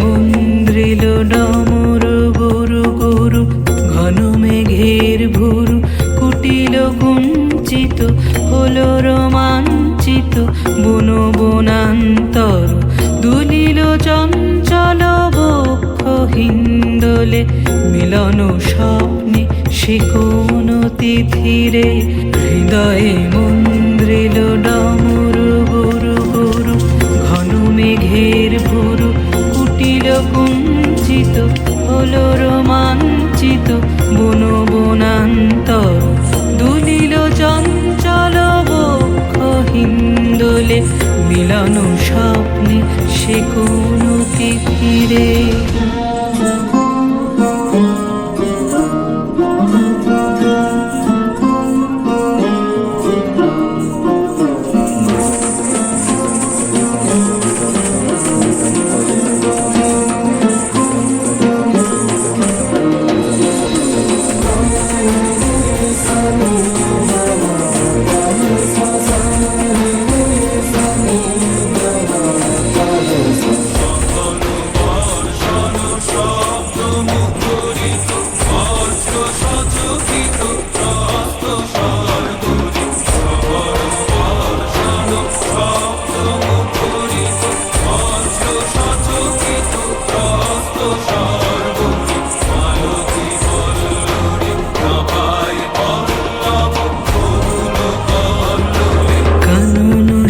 মন্দ্রিল ডমর গুরু গুরু, ঘন মেঘের ভুরু, কুটিল কুঞ্চিত, হলো রোমাঞ্চিত, বন বনান্তর, দুলিল চঞ্চল বক্ষ হিন্দলে, মিলন স্বপ্নে সে তিথিরে, হৃদয়ে মন্দ্রিল ডমর কুঞ্চিত হলো রোমাঞ্চিত বন বনান্তর দুলিল চঞ্চল বক্ষ হিন্দোলে মিলন স্বপ্নে সে কোন তিথিরে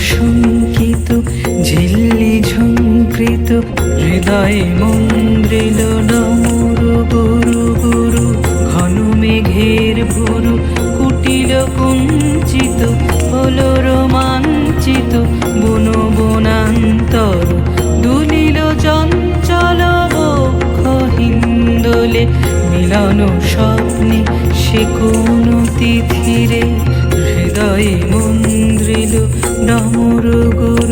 শঙ্কিত, ঝিল্লি ঝঙ্কৃত হৃদয় মন্দ্রিল ডমর গুরু গুরু, ঘন মেঘের ভুরু, কুটিল কুঞ্চিত, হল রোমাঞ্চিত, বন বনান্তর দুলিল চঞ্চল বক্ষ হিন্দোলে, মিলন স্বপ্নে সে কোন তিথিরে, হৃদয়ে মন্দ্রিল ডমর গুরু